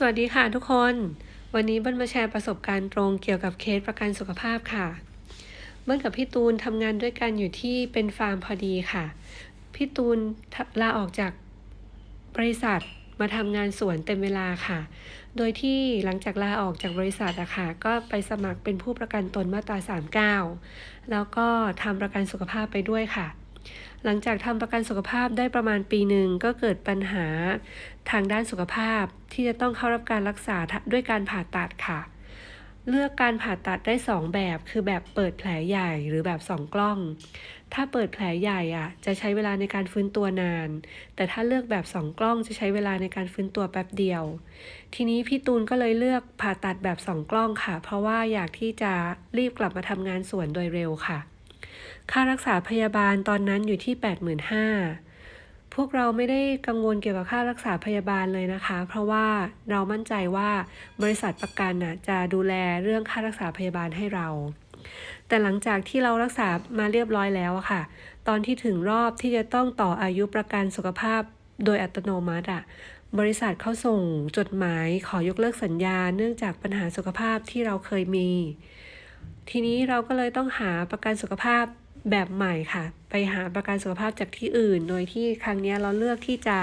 สวัสดีค่ะทุกคน วันนี้เบิ้ลมาแชร์ประสบการณ์ตรงเกี่ยวกับเคสประกันสุขภาพค่ะ เบิ้ลกับพี่ตูนทำงานด้วยกันอยู่ที่เป็นฟาร์มพอดีค่ะ พี่ตูนลาออกจากบริษัทมาทำงานสวนเต็มเวลาค่ะ โดยที่หลังจากลาออกจากบริษัทอะค่ะ ก็ไปสมัครเป็นผู้ประกันตนมาตรา 39 แล้วก็ทำประกันสุขภาพไปด้วยค่ะ หลังจากทำประกันสุขภาพได้ประมาณปีหนึ่งก็เกิดปัญหาทางด้านสุขภาพที่จะต้องเข้ารับการรักษาด้วยการผ่าตัดค่ะ เลือกการผ่าตัดได้ 2 แบบคือแบบเปิดแผลใหญ่หรือแบบ2กล้อง ถ้าเปิดแผลใหญ่อะ จะใช้เวลาในการฟื้นตัวนาน แต่ถ้าเลือกแบบ2กล้องจะใช้เวลาในการฟื้นตัวแป๊บเดียว ทีนี้พี่ตูนก็เลยเลือกผ่าตัดแบบ2กล้องค่ะ เพราะว่าอยากที่จะรีบกลับมาทำงานสวนโดยเร็วค่ะ ค่ารักษาพยาบาลตอนนั้นอยู่ที่ 85,000 พวกเราไม่ได้กังวลเกี่ยวกับค่ารักษาพยาบาลเลยนะคะ เพราะว่าเรามั่นใจว่าบริษัทประกันน่ะจะดูแลเรื่องค่ารักษาพยาบาลให้เรา แต่หลังจากที่เรารักษามาเรียบร้อยแล้วอะค่ะ ตอนที่ถึงรอบที่จะต้องต่ออายุประกันสุขภาพโดยอัตโนมัติอะบริษัทเขาส่งจดหมายขอยกเลิกสัญญาเนื่องจากปัญหาสุขภาพที่เราเคยมี ทีนี้เราก็เลยต้องหาประกันสุขภาพแบบใหม่ค่ะ ไปหาประกันสุขภาพจากที่อื่น โดยที่ครั้งนี้เราเลือกที่จะ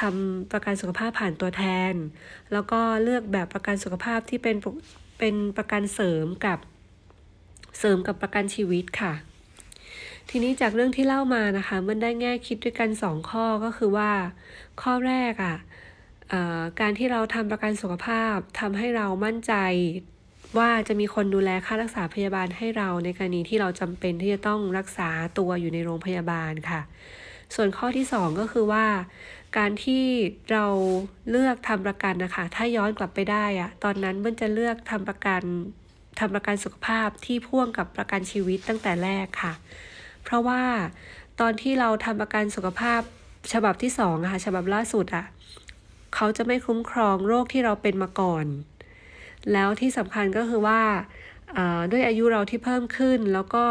ทำประกันสุขภาพผ่านตัวแทน แล้วก็เลือกแบบประกันสุขภาพที่เป็นเป็นประกันเสริมกับเสริมกับประกันชีวิตค่ะ ทีนี้จากเรื่องที่เล่ามานะคะ มันได้แง่คิดด้วยกัน2ข้อก็คือว่า ข้อแรกอะ่ะการที่เราทำประกันสุขภาพทำให้เรามั่นใจ ว่าจะมีคนดูแลค่ารักษาพยาบาลให้เราในกรณีที่เราจำเป็นที่จะต้องรักษาตัวอยู่ในโรงพยาบาลค่ะ ส่วนข้อที่ 2 ก็คือว่า การที่เราเลือกทำประกันนะคะ ถ้าย้อนกลับไปได้อะตอนนั้นมันจะเลือกทำประกันทำประกันสุขภาพที่พ่วงกับประกันชีวิตตั้งแต่แรกค่ะ เพราะว่าตอนที่เราทำประกันสุขภาพฉบับที่2อะค่ะฉบับล่าสุดอะเขาจะไม่คุ้มครองโรคที่เราเป็นมาก่อน แล้วที่สำคัญก็คือว่าด้วยอายุเราที่เพิ่มขึ้น แล้วก็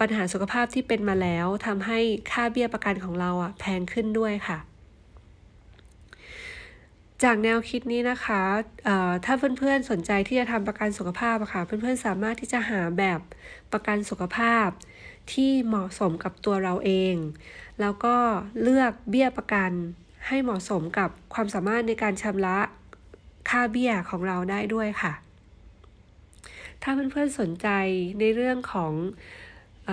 ปัญหาสุขภาพที่เป็นมาแล้วทำให้ค่าเบี้ยประกันของเราอะแพงขึ้นด้วยค่ะ จากแนวคิดนี้นะคะถ้าเพื่อนๆสนใจที่จะทำประกันสุขภาพอะค่ะเพื่อนๆสามารถที่จะหาแบบประกันสุขภาพที่เหมาะสมกับตัวเราเอง แล้วก็เลือกเบี้ยประกันให้เหมาะสมกับความสามารถในการชำระ ค่าเบี้ยของเราได้ด้วยค่ะ ถ้าเพื่อนๆสนใจในเรื่องของอ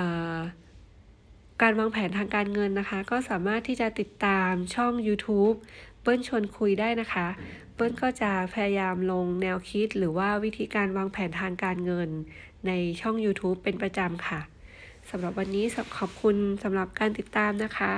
การวางแผนทางการเงินนะคะ ก็สามารถที่จะติดตามช่อง YouTube เปิ้ลชวนคุยได้นะคะ เปิ้ลก็จะพยายามลงแนวคิดหรือว่าวิธีการวางแผนทางการเงิน ในช่อง YouTube เป็นประจำค่ะสำหรับวันนี้ขอบคุณสำหรับการติดตามนะคะ